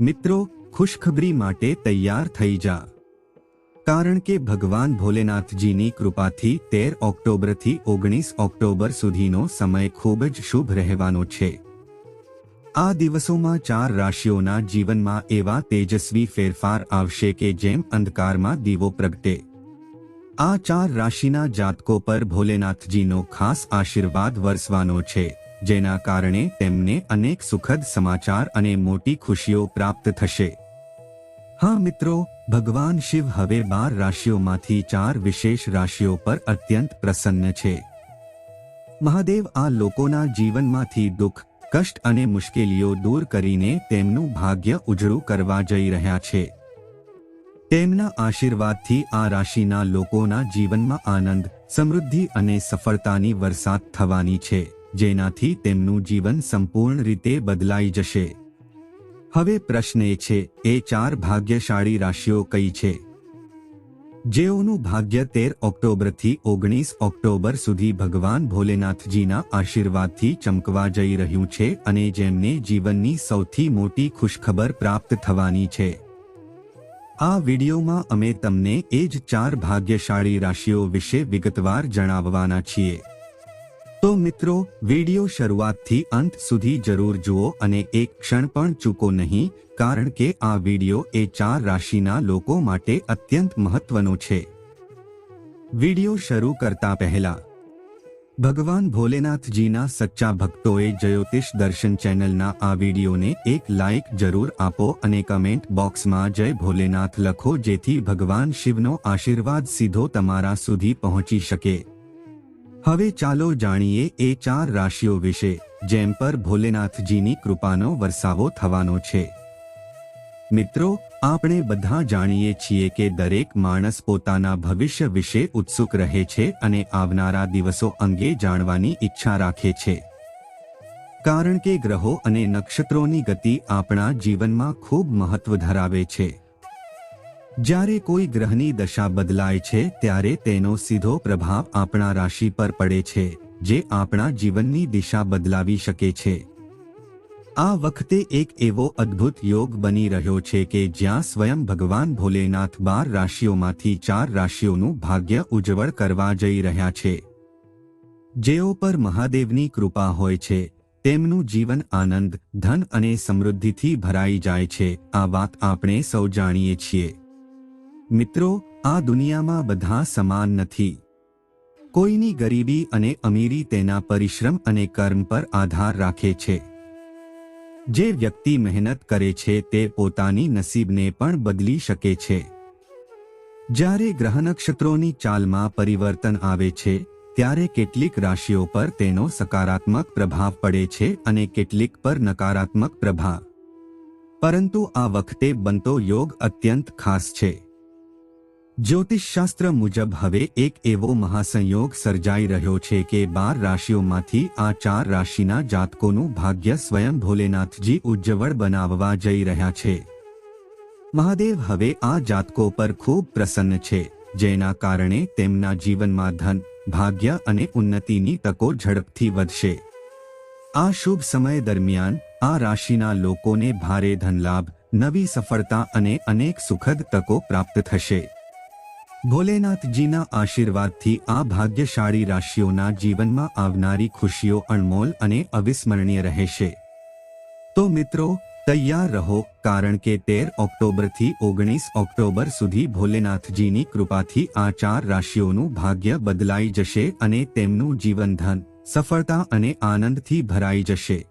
મિત્રો, ખુશખબરી માટે તૈયાર થઈ જા. કારણ કે ભગવાન ભોલેનાથજીની કૃપાથી તેર ઓક્ટોબરથી ઓગણીસ ઓક્ટોબર સુધીનો સમય ખૂબ જ શુભ રહેવાનો છે. આ દિવસોમાં ચાર રાશિઓના જીવનમાં એવા તેજસ્વી ફેરફાર આવશે કે જેમ અંધકારમાં દીવો પ્રગટે. આ ચાર રાશિના જાતકો પર ભોલેનાથજીનો ખાસ આશીર્વાદ વરસવાનો છે. જેના કારણે તેમને અનેક સુખદ સમાચાર અને મોટી ખુશીઓ પ્રાપ્ત થશે. હા મિત્રો, ભગવાન શિવ હવે બાર રાશિઓમાંથી ચાર વિશેષ રાશિઓ પર અત્યંત પ્રસન્ન છે. મહાદેવ આ લોકોના જીવનમાંથી દુઃખ, કષ્ટ અને મુશ્કેલીઓ દૂર કરીને તેમનું ભાગ્ય ઉજળું કરવા જઈ રહ્યા છે. તેમના આશીર્વાદથી આ રાશિના લોકોના જીવનમાં આનંદ, સમૃદ્ધિ અને સફળતાની વરસાદ થવાની છે. જેનાથી તેમનું જીવન સંપૂર્ણ રીતે બદલાઈ જશે. હવે પ્રશ્ન એ છે, એ ચાર ભાગ્યશાળી રાશિઓ કઈ છે? જેઓનું ભાગ્ય તેર ઓક્ટોબરથી ઓગણીસ ઓક્ટોબર સુધી ભગવાન ભોલેનાથજીના આશીર્વાદથી ચમકવા જઈ રહ્યું છે અને જેમને જીવનની સૌથી મોટી ખુશખબર પ્રાપ્ત થવાની છે. આ વિડીયોમાં અમે તમને એ જ ચાર ભાગ્યશાળી રાશિઓ વિશે વિગતવાર જણાવવાના છીએ. તો મિત્રો, વિડિયો શરૂઆતથી અંત સુધી જરૂર જુઓ અને એક ક્ષણ પણ ચૂકો નહીં, કારણ કે આ વિડિયો એ ચાર રાશિના લોકો માટે અત્યંત મહત્વનો છે. વિડિયો શરૂ કરતા પહેલા, ભગવાન ભોલેનાથજીના સચ્ચા ભક્તોએ જ્યોતિષ દર્શન ચેનલના આ વિડીયોને એક લાઇક જરૂર આપો અને કમેન્ટ બોક્સમાં જય ભોલેનાથ લખો જેથી ભગવાન શિવનો આશીર્વાદ સીધો તમારા સુધી પહોંચી શકે. હવે ચાલો જાણીએ એ ચાર રાશિઓ વિશે, જેમ પર ભોલેનાથજીની કૃપાનો વરસાવો થવાનો છે. મિત્રો, આપણે બધા જાણીએ છીએ કે દરેક માણસ પોતાના ભવિષ્ય વિશે ઉત્સુક રહે છે અને આવનારા દિવસો અંગે જાણવાની ઈચ્છા રાખે છે. કારણ કે ગ્રહો અને નક્ષત્રોની ગતિ આપણા જીવનમાં ખૂબ મહત્વ ધરાવે છે. જ્યારે કોઈ ગ્રહની દશા બદલાય છે, ત્યારે તેનો સીધો પ્રભાવ આપણા રાશિ પર પડે છે, જે આપણા જીવનની દિશા બદલાવી શકે છે. આ વખતે એક એવો અદ્ભુત યોગ બની રહ્યો છે કે જ્યાં સ્વયં ભગવાન ભોલેનાથ બાર રાશિઓમાંથી ચાર રાશિઓનું ભાગ્ય ઉજ્જવળ કરવા જઈ રહ્યા છે. જેઓ પર મહાદેવની કૃપા હોય છે, તેમનું જીવન આનંદ, ધન અને સમૃદ્ધિથી ભરાઈ જાય છે, આ વાત આપણે સૌ જાણીએ છીએ. મિત્રો, આ દુનિયામાં બધા સમાન નથી. કોઈની ગરીબી અને અમીરી તેના પરિશ્રમ અને કર્મ પર આધાર રાખે છે. જે વ્યક્તિ મહેનત કરે છે તે પોતાની નસીબને પણ બદલી શકે છે. જ્યારે ગ્રહ નક્ષત્રોની ચાલમાં પરિવર્તન આવે છે, ત્યારે કેટલીક રાશિઓ પર તેનો સકારાત્મક પ્રભાવ પડે છે અને કેટલીક પર નકારાત્મક પ્રભાવ. પરંતુ આ વખતે બનતો યોગ અત્યંત ખાસ છે. જ્યોતિષશાસ્ત્ર મુજબ હવે એક એવો મહાસંયોગ સર્જાઈ રહ્યો છે કે બાર રાશિઓમાંથી આ ચાર રાશિના જાતકોનું ભાગ્ય સ્વયં ભોલેનાથજી ઉજ્જવળ બનાવવા જઈ રહ્યા છે. મહાદેવ હવે આ જાતકો પર ખૂબ પ્રસન્ન છે, જેના કારણે તેમના જીવનમાં ધન, ભાગ્ય અને ઉન્નતિની તકો ઝડપથી વધશે. આ શુભ સમય દરમિયાન, આ રાશિના લોકોને ભારે ધનલાભ, નવી સફળતા અને અનેક સુખદ તકો પ્રાપ્ત થશે. ભોલેનાથજીના આશીર્વાદથી આ ભાગ્યશાળી રાશિઓના જીવનમાં આવનારી ખુશીઓ અણમોલ અને અવિસ્મરણીય રહેશે. તો મિત્રો, તૈયાર રહો, કારણ કે તેર ઓક્ટોબરથી ઓગણીસ ઓક્ટોબર સુધી ભોલેનાથજીની કૃપાથી આ ચાર રાશિઓનું ભાગ્ય બદલાઈ જશે અને તેમનું જીવન ધન સફળતા અને આનંદથી ભરાઈ જશે.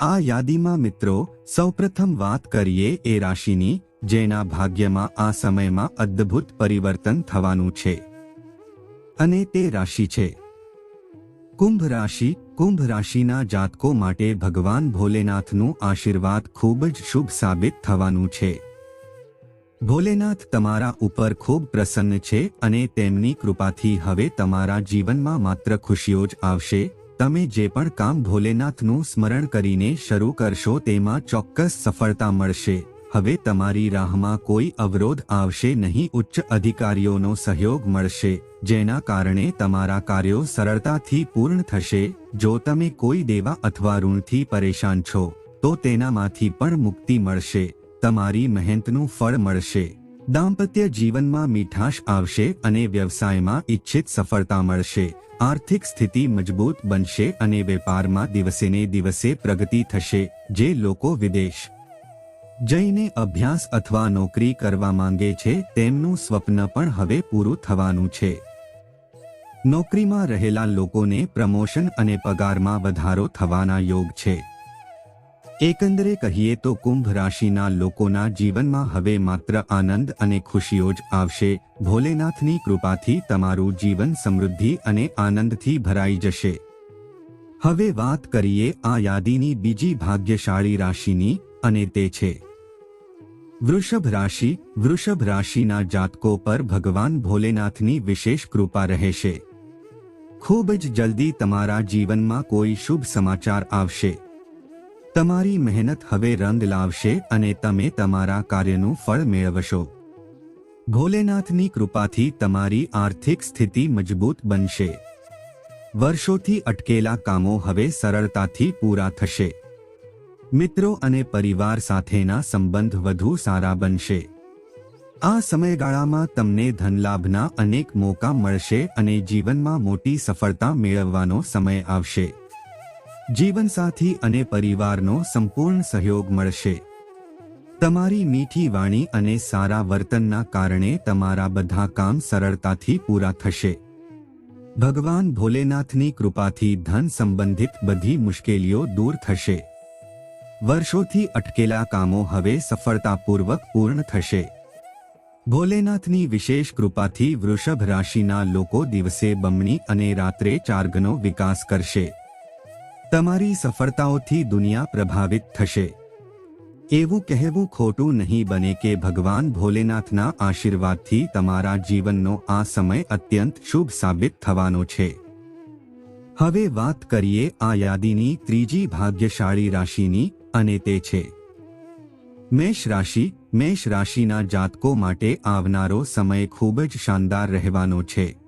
આ યાદીમાં મિત્રો, સૌપ્રથમ વાત કરીએ એ રાશિની જેના ભાગ્યમાં આ સમયમાં અદ્ભુત પરિવર્તન થવાનું છે. અને તે રાશિ છે. કુંભ રાશિ, કુંભ રાશિના જાતકો માટે ભગવાન ભોલેનાથનું આશીર્વાદ ખૂબ જ શુભ સાબિત થવાનું છે. ભોલેનાથ તમારા ઉપર ખૂબ પ્રસન્ન છે અને તેમની કૃપાથી હવે તમારા જીવનમાં માત્ર ખુશીઓ જ આવશે. તમે જે પણ કામ ભોલેનાથનું સ્મરણ કરીને શરૂ કરશો તેમાં ચોક્કસ સફળતા મળશે. હવે તમારી રાહમાં કોઈ અવરોધ આવશે નહીં, ઉચ્ચ અધિકારીઓનો સહયોગ મળશે, જેના કારણે તમારા કાર્યો સરળતાથી પૂર્ણ થશે. જો તમે કોઈ દેવા અથવા ઋણથી પરેશાન છો, તો તેનામાંથી પણ મુક્તિ મળશે. તમારી મહેનતનું ફળ મળશે. દાંપત્ય જીવનમાં મીઠાશ આવશે અને વ્યવસાયમાં ઇચ્છિત સફળતા મળશે. આર્થિક સ્થિતિ મજબૂત બનશે અને વેપારમાં દિવસેને દિવસે પ્રગતિ થશે, જે લોકો વિદેશ જઈને અભ્યાસ અથવા નોકરી કરવા માંગે છે, તેમનું સ્વપ્ન પણ હવે પૂરું થવાનું છે. નોકરીમાં રહેલા લોકોને પ્રમોશન અને પગારમાં વધારો થવાના યોગ છે. એકંદરે કહીએ તો કુંભ રાશિના લોકોના જીવનમાં હવે માત્ર આનંદ અને ખુશીઓ જ આવશે. ભોલેનાથની કૃપાથી તમારું જીવન સમૃદ્ધિ અને આનંદથી ભરાઈ જશે. હવે વાત કરીએ આ યાદીની બીજી ભાગ્યશાળી રાશિની અને તે છે. વૃષભ રાશિ, વૃષભ રાશિના જાતકો પર ભગવાન ભોલેનાથની વિશેષ કૃપા રહેશે. ખૂબ જ જલ્દી તમારા જીવનમાં કોઈ શુભ સમાચાર આવશે. તમારી મહેનત હવે રંગ લાવશે અને તમે તમારા કાર્યનું ફળ મેળવશો. ભોલેનાથની કૃપાથી તમારી આર્થિક સ્થિતિ મજબૂત બનશે. વર્ષોથી અટકેલા કામો હવે સરળતાથી પૂરા થશે. મિત્રો અને પરિવાર સાથેના સંબંધ વધુ સારા બનશે. આ સમયગાળામાં તમને ધનલાભના અનેક મોકા મળશે અને જીવનમાં મોટી સફળતા મેળવવાનો સમય આવશે. જીવનસાથી અને પરિવારનો સંપૂર્ણ સહયોગ મળશે. તમારી મીઠી વાણી અને સારા વર્તનના કારણે તમારા બધા કામ સરળતાથી પૂરા થશે. ભગવાન ભોલેનાથની કૃપાથી ધન સંબંધિત બધી મુશ્કેલીઓ દૂર થશે. વર્ષોથી અટકેલા કામો હવે સફળતાપૂર્વક પૂર્ણ થશે. ભોલેનાથની વિશેષ કૃપાથી વૃષભ રાશિના લોકો દિવસે બમણી અને રાત્રે ચાર્ગનો વિકાસ કરશે. તમારી સફળતાઓથી દુનિયા પ્રભાવિત થશે. એવું કહેવું ખોટું નહીં બને કે ભગવાન ભોલેનાથના આશીર્વાદથી તમારા જીવનનો આ સમય અત્યંત શુભ સાબિત થવાનો છે. હવે વાત કરીએ આ યાદીની ત્રીજી ભાગ્યશાળી રાશિની અને તે છે. મેષ રાશિ, મેષ રાશિના જાતકો માટે આવનારો સમય ખૂબ જ શાનદાર રહેવાનો છે.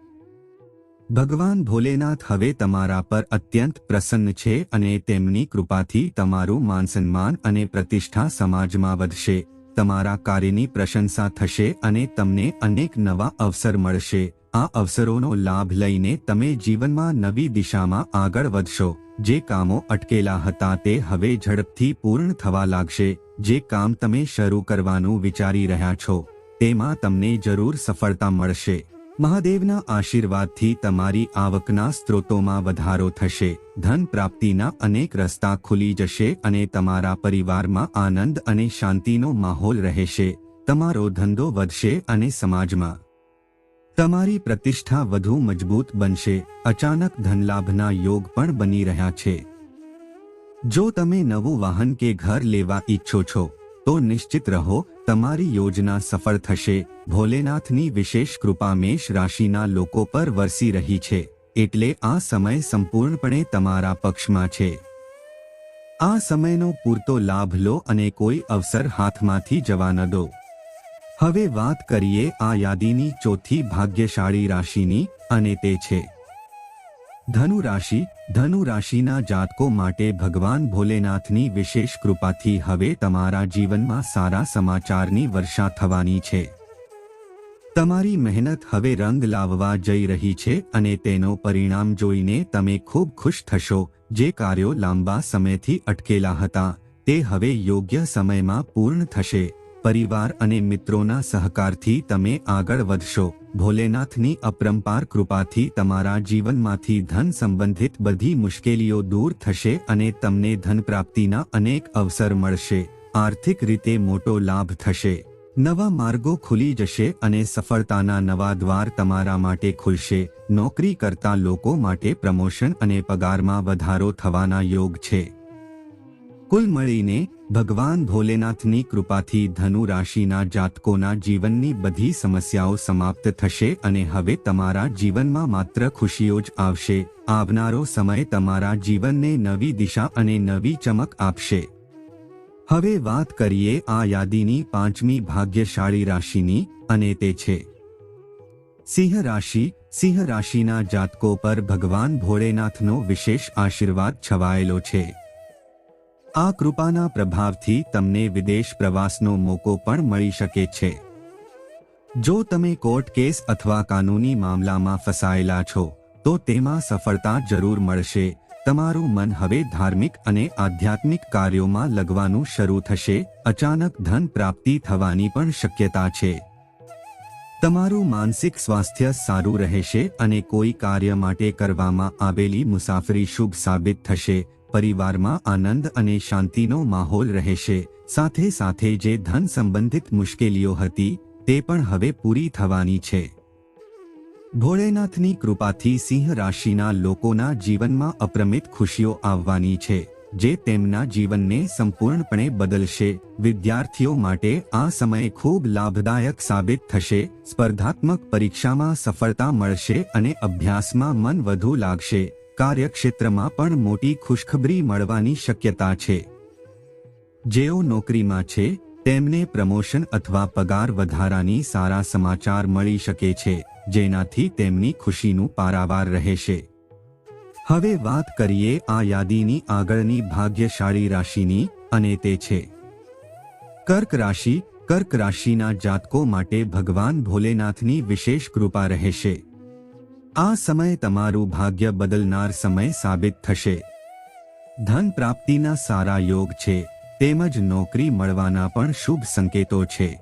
ભગવાન ભોલેનાથ હવે તમારા પર અત્યંત પ્રસન્ન છે અને તેમની કૃપાથી તમારું માનસન્માન અને પ્રતિષ્ઠા સમાજમાં વધશે. તમારા કાર્યની પ્રશંસા થશે અને તમને અનેક નવા અવસર મળશે. આ અવસરોનો લાભ લઈને તમે જીવનમાં નવી દિશામાં આગળ વધશો. જે કામો અટકેલા હતા તે હવે ઝડપથી પૂર્ણ થવા લાગશે. જે કામ તમે શરૂ કરવાનું વિચારી રહ્યા છો, તેમાં તમને જરૂર સફળતા મળશે. મહાદેવના આશીર્વાદથી તમારી આવકના સ્ત્રોતોમાં વધારો થશે. ધન પ્રાપ્તિના અનેક રસ્તા ખુલી જશે અને તમારા પરિવારમાં આનંદ અને શાંતિનો માહોલ રહેશે. તમારો ધંધો વધશે અને સમાજમાં તમારી પ્રતિષ્ઠા વધુ મજબૂત બનશે. અચાનક ધનલાભના યોગ પણ બની રહ્યા છે. જો તમે નવું વાહન કે ઘર લેવા ઈચ્છો છો, તો નિશ્ચિત રહો, તમારી યોજના સફળ થશે. ભોલેનાથની વિશેષ કૃપા મેષ રાશિના લોકો પર વરસી રહી છે, એટલે આ સમય સંપૂર્ણપણે તમારા પક્ષમાં છે. આ સમયનો પૂરતો લાભ લો અને કોઈ અવસર હાથમાંથી જવા ન દો. હવે વાત કરીએ આ યાદીની ચોથી ભાગ્યશાળી રાશિની અને તે છે. ધનુ રાશિ, ધનુ રાશિના જાતકો માટે ભગવાન ભોલેનાથની વિશેષ કૃપાથી હવે તમારા જીવનમાં સારા સમાચારની વર્ષા થવાની છે. તમારી મહેનત હવે રંગ લાવવા જઈ રહી છે અને તેનો પરિણામ જોઈને તમે ખૂબ ખુશ થશો. જે કાર્યો લાંબા સમયથી અટકેલા હતા, તે હવે યોગ્ય સમયમાં પૂર્ણ થશે. પરિવાર અને મિત્રોના સહકારથી તમે આગળ વધશો. ભોલેનાથની અપરંપાર કૃપાથી તમારા જીવનમાંથી ધન સંબંધિત બધી મુશ્કેલીઓ દૂર થશે અને તમને ધન પ્રાપ્તિના અનેક અવસર મળશે. આર્થિક રીતે મોટો લાભ થશે. નવા માર્ગો ખુલી જશે અને સફળતાના નવા દ્વાર તમારા માટે ખુલશે. નોકરી કરતા લોકો માટે પ્રમોશન અને પગારમાં વધારો થવાના યોગ છે. કુલ મળીને ભગવાન ભોલેનાથની કૃપાથી ધનુ રાશિના જાતકોના જીવનની બધી સમસ્યાઓ સમાપ્ત થશે અને હવે તમારા જીવનમાં માત્ર ખુશીઓ જ આવશે. આવનારો સમય તમારા જીવનને નવી દિશા અને નવી ચમક આપશે. હવે વાત કરીએ આ યાદીની પાંચમી ભાગ્યશાળી રાશિની અને તે છે. સિંહ રાશિ, સિંહ રાશિના જાતકો પર ભગવાન ભોળેનાથનો વિશેષ આશીર્વાદ છવાયેલો છે. આ કૃપાના પ્રભાવથી તમને વિદેશ પ્રવાસનો મોકો પણ મળી શકે છે. જો તમે કોર્ટ કેસ અથવા કાનૂની મામલામાં ફસાયેલા છો, તો તેમાં સફળતા જરૂર મળશે. તમારું મન હવે ધાર્મિક અને આધ્યાત્મિક કાર્યોમાં લગવાનું શરૂ થશે. અચાનક ધન પ્રાપ્તિ થવાની પણ શક્યતા છે. તમારું માનસિક સ્વાસ્થ્ય સારું રહેશે અને કોઈ કાર્ય માટે કરવામાં આવેલી મુસાફરી શુભ સાબિત થશે. પરિવારમાં આનંદ અને શાંતિનો માહોલ રહેશે. સાથે સાથે જે ધન સંબંધિત મુશ્કેલીઓ હતી, તે પણ હવે પૂરી થવાની છે. ભોળેનાથની કૃપાથી સિંહ રાશિના લોકોના જીવનમાં અપ્રમિત ખુશીઓ આવવાની છે, જે તેમના જીવનને સંપૂર્ણપણે બદલશે. વિદ્યાર્થીઓ માટે આ સમય ખૂબ લાભદાયક સાબિત થશે. સ્પર્ધાત્મક પરીક્ષામાં સફળતા મળશે અને અભ્યાસમાં મન વધુ લાગશે. કાર્યક્ષેત્રમાં પણ મોટી ખુશખબરી મળવાની શક્યતા છે. જેઓ નોકરીમાં છે, તેમને પ્રમોશન અથવા પગાર વધારાની સારા સમાચાર મળી શકે છે, જેનાથી તેમની ખુશીનું પારાવાર રહેશે. હવે વાત કરીએ આ યાદીની આગળની ભાગ્યશાળી રાશિની અને તે છે. કર્ક રાશિ, કર્ક રાશિના જાતકો માટે ભગવાન ભોલેનાથની વિશેષ કૃપા રહેશે. આ સમય તમારું ભાગ્ય બદલનાર સમય સાબિત થશે. ધન પ્રાપ્તિના સારા યોગ છે, તેમજ નોકરી મળવાના પણ શુભ સંકેતો છે.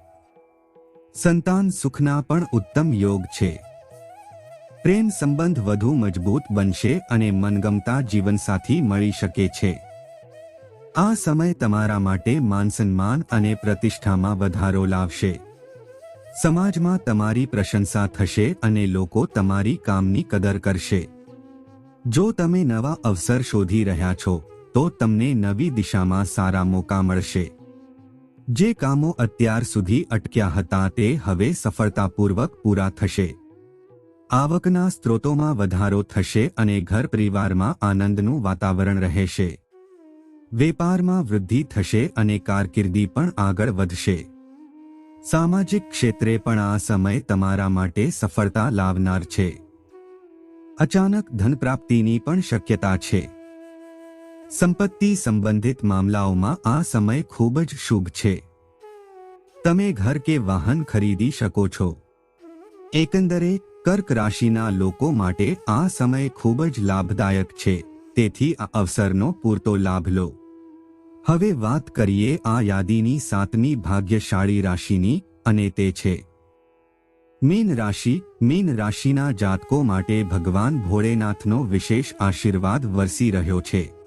સંતાન સુખના પણ ઉત્તમ યોગ છે. પ્રેમ સંબંધ વધુ મજબૂત બનશે અને મનગમતા જીવનસાથી મળી શકે છે. આ સમય તમારા માટે માનસન્માન અને પ્રતિષ્ઠામાં વધારો લાવશે. સમાજમાં તમારી પ્રશંસા થશે અને લોકો તમારી કામની કદર કરશે. જો તમે નવા અવસર શોધી રહ્યા છો, તો તમને નવી દિશામાં સારા મોકા મળશે. જે કામો અત્યાર સુધી અટક્યા હતા તે હવે સફળતાપૂર્વક પૂરા થશે. આવકના સ્ત્રોતોમાં વધારો થશે અને ઘર પરિવારમાં આનંદનું વાતાવરણ રહેશે. વેપારમાં વૃદ્ધિ થશે અને કારકિર્દી પણ આગળ વધશે. સામાજિક ક્ષેત્રે પણ આ સમય તમારા માટે સફળતા લાવનાર છે. અચાનક ધન પ્રાપ્તિની પણ શક્યતા છે. સંપત્તિ સંબંધિત મામલાઓમાં આ સમય ખૂબ જ શુભ છે. તમે ઘર કે વાહન ખરીદી શકો છો. એકંદરે, કર્ક રાશિના લોકો માટે આ સમય ખૂબ જ લાભદાયક છે. તેથી આ અવસરનો પૂરતો લાભ લો. હવે વાત કરીએ આ યાદીની સાતમી ભાગ્યશાળી રાશિની અને તે છે. મીન રાશિ, મીન રાશિના જાતકો માટે ભગવાન ભોળેનાથનો વિશેષ આશીર્વાદ વરસી રહ્યો છે.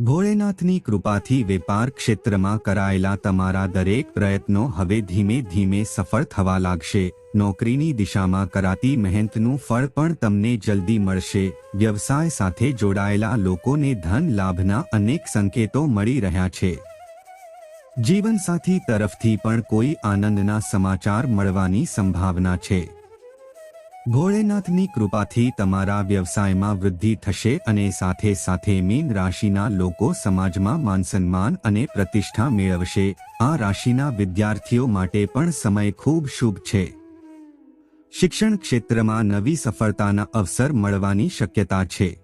ભોળેનાથની કૃપાથી વેપાર ક્ષેત્રમાં કરાયેલા તમારા દરેક પ્રયત્નો હવે ધીમે ધીમે સફળ થવા લાગશે. નોકરીની દિશામાં કરાતી મહેનતનું ફળ પણ તમને જલ્દી મળશે. વ્યવસાય સાથે જોડાયેલા લોકોને ધન લાભના અનેક સંકેતો મળી રહ્યા છે. જીવનસાથી તરફથી પણ કોઈ આનંદના સમાચાર મળવાની સંભાવના છે. ભોળેનાથની કૃપાથી તમારા વ્યવસાયમાં વૃદ્ધિ થશે અને સાથે સાથે મીન રાશિના લોકો સમાજમાં માનસન્માન અને પ્રતિષ્ઠા મેળવશે. આ રાશિના વિદ્યાર્થીઓ માટે પણ સમય ખૂબ શુભ છે. શિક્ષણ ક્ષેત્રમાં નવી સફળતાના અવસર મળવાની શક્યતા છે.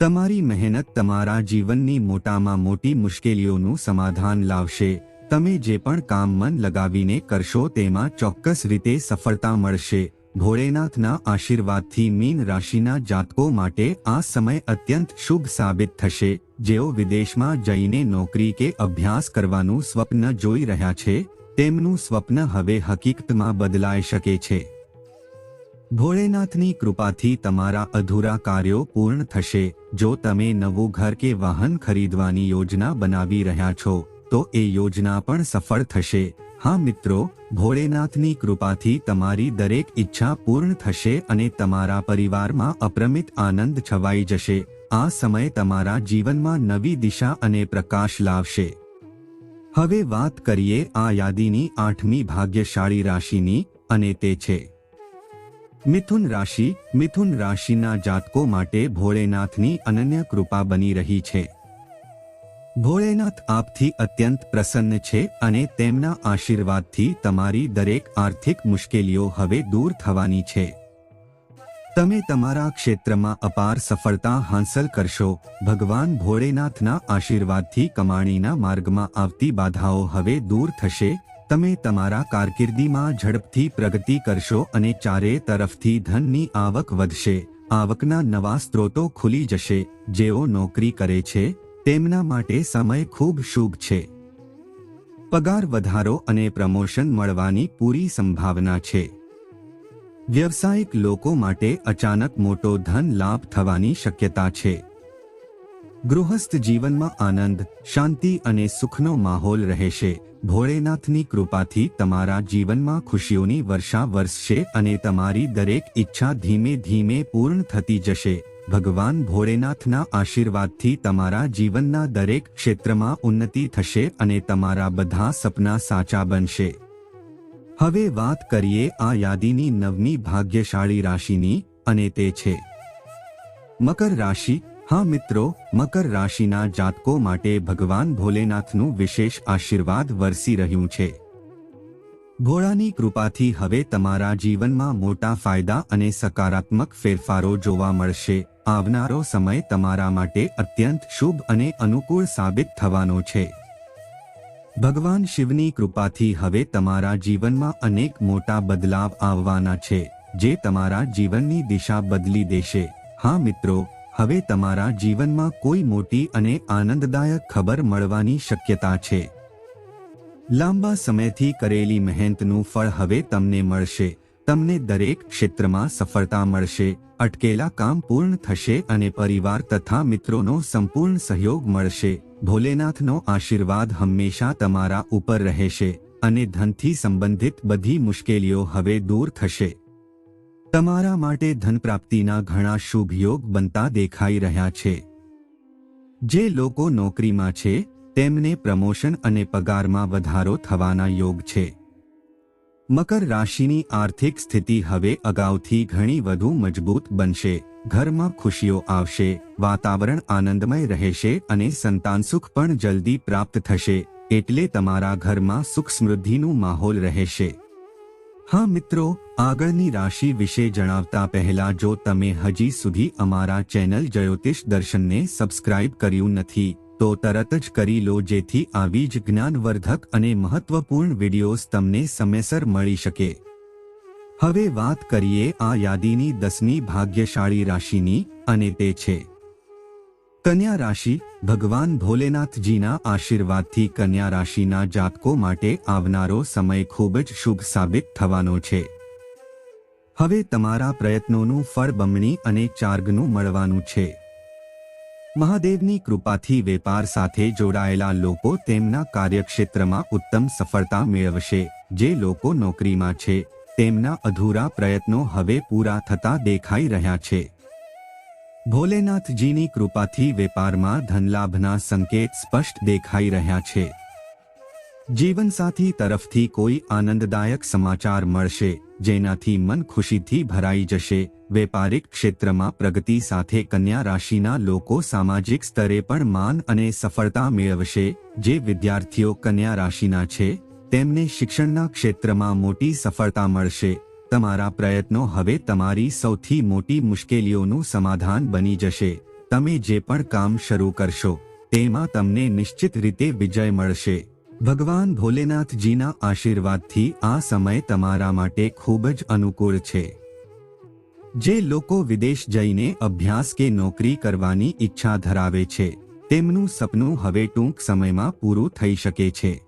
તમારી મહેનત તમારા જીવનની મોટામાં મોટી મુશ્કેલીઓનું સમાધાન લાવશે. તમે જે પણ કામ મન લગાવીને કરશો તેમાં ચોક્કસ રીતે સફળતા મળશે. ભોળેનાથના આશીર્વાદથી મીન રાશિના જાતકો માટે આ સમય અત્યંત શુભ સાબિત થશે. જેઓ વિદેશમાં જઈને નોકરી કે અભ્યાસ કરવાનું સ્વપ્ન જોઈ રહ્યા છે, તેમનું સ્વપ્ન હવે હકીકતમાં બદલાઈ શકે છે. ભોળેનાથની કૃપાથી તમારા અધૂરા કાર્યો પૂર્ણ થશે. જો તમે નવું ઘર કે વાહન ખરીદવાની યોજના બનાવી રહ્યા છો, તો એ યોજના પણ સફળ થશે. હા મિત્રો, ભોળેનાથની કૃપાથી તમારી દરેક ઈચ્છા પૂર્ણ થશે અને તમારા પરિવારમાં અપ્રમિત આનંદ છવાઈ જશે. આ સમય તમારા જીવનમાં નવી દિશા અને પ્રકાશ લાવશે. હવે વાત કરીએ આ યાદીની આઠમી ભાગ્યશાળી રાશિની અને તે છે. મિથુન રાશિ, મિથુન રાશિના જાતકો માટે ભોળેનાથની અનન્ય કૃપા બની રહી છે. ભોળેનાથ આપથી અત્યંત પ્રસન્ન છે અને તેમના આશીર્વાદથી તમારી દરેક આર્થિક મુશ્કેલીઓ હવે દૂર થવાની છે. તમે તમારા ક્ષેત્રમાં અપાર સફળતા હાંસલ કરશો. ભગવાન ભોળેનાથના આશીર્વાદથી કમાણીના માર્ગમાં આવતી બાધાઓ હવે દૂર થશે. તમે તમારા કારકિર્દીમાં ઝડપથી પ્રગતિ કરશો અને ચારે તરફથી ધનની આવક વધશે. આવકના નવા સ્ત્રોતો ખુલી જશે. જેઓ નોકરી કરે છે તેમના માટે સમય ખૂબ શુભ છે. પગાર વધારો અને પ્રમોશન મળવાની પૂરી સંભાવના છે. વ્યવસાયિક લોકો માટે અચાનક મોટો ધન લાભ થવાની શક્યતા છે. ગૃહસ્થ જીવનમાં આનંદ, શાંતિ અને સુખનો માહોલ રહેશે. ભોળેનાથની કૃપાથી તમારા જીવનમાં ખુશીઓની વર્ષા વરસશે અને તમારી દરેક ઈચ્છા ધીમે ધીમે પૂર્ણ થતી જશે. ભગવાન ભોળેનાથના આશીર્વાદથી તમારા જીવનના દરેક ક્ષેત્રમાં ઉન્નતિ થશે અને તમારા બધા સપના સાચા બનશે. હવે વાત કરીએ આ યાદીની નવમી ભાગ્યશાળી રાશિની અને તે છે. મકર રાશિ, હા મિત્રો, મકર રાશિના જાતકો માટે ભગવાન ભોલેનાથનું વિશેષ આશીર્વાદ વરસી રહ્યું છે. ભોળાની કૃપાથી હવે તમારા જીવનમાં મોટા ફાયદા અને સકારાત્મક ફેરફારો જોવા મળશે. આવનારો સમય તમારા માટે અત્યંત શુભ અને અનુકૂળ સાબિત થવાનો છે. ભગવાન શિવની કૃપાથી હવે તમારા જીવનમાં અનેક મોટા બદલાવ આવવાના છે, જે તમારા જીવનની દિશા બદલી દેશે. હા મિત્રો, હવે તમારા જીવનમાં કોઈ મોટી અને આનંદદાયક ખબર મળવાની શક્યતા છે. લાંબા સમયથી કરેલી મહેનતનું ફળ હવે તમને મળશે. તમને દરેક ક્ષેત્રમાં સફળતા મળશે. અટકેલા કામ પૂર્ણ થશે અને પરિવાર તથા મિત્રોનો સંપૂર્ણ સહયોગ મળશે. ભોલેનાથનો આશીર્વાદ હંમેશા તમારા ઉપર રહેશે અને ધનથી સંબંધિત બધી મુશ્કેલીઓ હવે દૂર થશે. તમારા માટે ધન પ્રાપ્તિના ઘણા શુભ યોગ બનતા દેખાઈ રહ્યા છે. જે લોકો નોકરીમાં છે તેમને પ્રમોશન અને પગારમાં વધારો થવાના યોગ છે. મકર રાશિની આર્થિક સ્થિતિ હવે અગાઉથી ઘણી વધુ મજબૂત બનશે. ઘરમાં ખુશીઓ આવશે, વાતાવરણ આનંદમય રહેશે અને સંતાન સુખ પણ જલ્દી પ્રાપ્ત થશે, એટલે તમારા ઘરમાં સુખ સમૃદ્ધિનું માહોલ રહેશે. હા મિત્રો, આગળની રાશિ વિશે જણાવતા પહેલા જો તમે હજી સુધી અમારા ચેનલ જ્યોતિષ દર્શનને સબસ્ક્રાઇબ કર્યું નથી તો તરત જ કરી લો જેથી આવી જ જ્ઞાનવર્ધક અને મહત્વપૂર્ણ વિડીયોઝ તમને સમયસર મળી શકે. હવે વાત કરીએ આ યાદીની દસમી ભાગ્યશાળી રાશિની અને તે છે. કન્યા રાશિ, ભગવાન ભોલેનાથજીના આશીર્વાદથી કન્યા રાશિના જાતકો માટે આવનારો સમય ખૂબ જ શુભ સાબિત થવાનો છે. હવે તમારા પ્રયત્નોનું ફળ બમણી અને ચાર્ગનું મળવાનું છે. મહાદેવની કૃપાથી વેપાર સાથે જોડાયેલા લોકો તેમના કાર્યક્ષેત્રમાં ઉત્તમ સફળતા મેળવશે. જે લોકો નોકરીમાં છે, તેમના અધૂરા પ્રયત્નો હવે પૂરા થતા દેખાઈ રહ્યા છે. ભોલેનાથજીની કૃપાથી વેપારમાં ધનલાભના સંકેત સ્પષ્ટ દેખાઈ રહ્યા છે. જીવનસાથી તરફથી કોઈ આનંદદાયક સમાચાર મળશે, જેનાથી મન ખુશીથી ભરાઈ જશે. વેપારિક ક્ષેત્રમાં પ્રગતિ સાથે કન્યા રાશિના લોકો સામાજિક સ્તરે પણ માન અને સફળતા મેળવશે. જે વિદ્યાર્થીઓ કન્યા રાશિના છે, તેમને શિક્ષણના ક્ષેત્રમાં મોટી સફળતા મળશે. તમારા પ્રયત્નો હવે તમારી સૌથી મોટી મુશ્કેલીઓનું સમાધાન બની જશે. તમે જે પણ કામ શરૂ કરશો, તેમાં તમને નિશ્ચિત રીતે વિજય મળશે. ભગવાન ભોલેનાથજીના આશીર્વાદથી આ સમય તમારા માટે ખૂબ જ અનુકૂળ છે. જે લોકો વિદેશ જઈને અભ્યાસ કે નોકરી કરવાની ઈચ્છા ધરાવે છે, તેમનું સપનું હવે ટૂંક સમયમાં પૂરું થઈ શકે છે.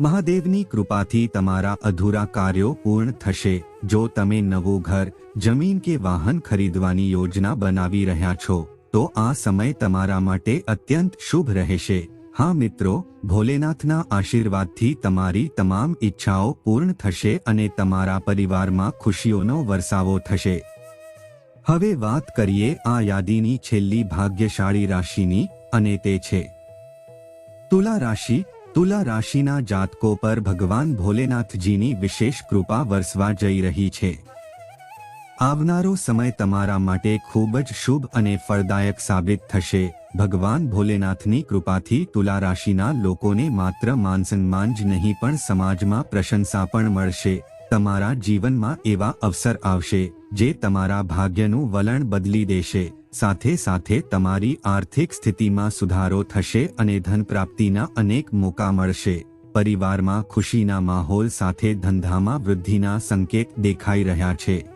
મહાદેવની કૃપાથી તમારા અધૂરા કાર્યો પૂર્ણ થશે. જો તમે નવું ઘર, જમીન કે વાહન ખરીદવાની યોજના બનાવી રહ્યા છો, તો આ સમય તમારા માટે અત્યંત શુભ રહેશે. હા મિત્રો, ભોલેનાથના આશીર્વાદથી તમારી તમામ ઈચ્છાઓ પૂર્ણ થશે અને તમારા પરિવારમાં ખુશીઓનો વરસાવો થશે. હવે વાત કરીએ આ યાદીની છેલ્લી ભાગ્યશાળી રાશિની અને તે છે. તુલા રાશિ, તુલા રાશિના જાતકો પર ભગવાન ભોલેનાથજીની વિશેષ કૃપા વરસવા જઈ રહી છે. આવનારો સમય તમારા માટે ખૂબ જ શુભ અને ફળદાયક સાબિત થશે. ભગવાન ભોલેનાથની કૃપાથી તુલા રાશિના લોકોને માત્ર માનસન્માન જ નહીં પણ સમાજમાં પ્રશંસા પણ મળશે. તમારા જીવનમાં એવા અવસર આવશે, જે તમારા ભાગ્યનું વલણ બદલી દેશે. સાથે સાથે તમારી આર્થિક સ્થિતિમાં સુધારો થશે અને ધન પ્રાપ્તિના અનેક મોકા મળશે. પરિવારમાં ખુશીના માહોલ સાથે ધંધામાં વૃદ્ધિના સંકેત દેખાઈ રહ્યા છે.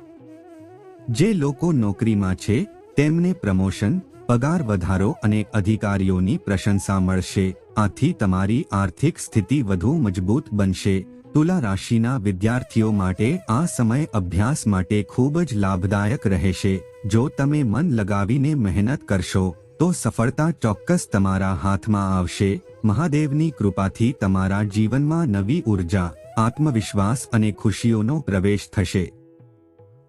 જે લોકો નોકરીમાં છે, તેમને પ્રમોશન પગાર વધારો અને અધિકારીઓની પ્રશંસા મળશે, આથી તમારી આર્થિક સ્થિતિ વધુ મજબૂત બનશે. તુલા રાશિના વિદ્યાર્થીઓ માટે આ સમય અભ્યાસ માટે ખૂબ જ લાભદાયક રહેશે. જો તમે મન લગાવીને મહેનત કરશો, તો સફળતા ચોક્કસ તમારા હાથમાં આવશે. મહાદેવની કૃપાથી તમારા જીવનમાં નવી ઊર્જા, આત્મવિશ્વાસ અને ખુશીઓનો પ્રવેશ થશે.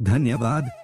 ધન્યવાદ.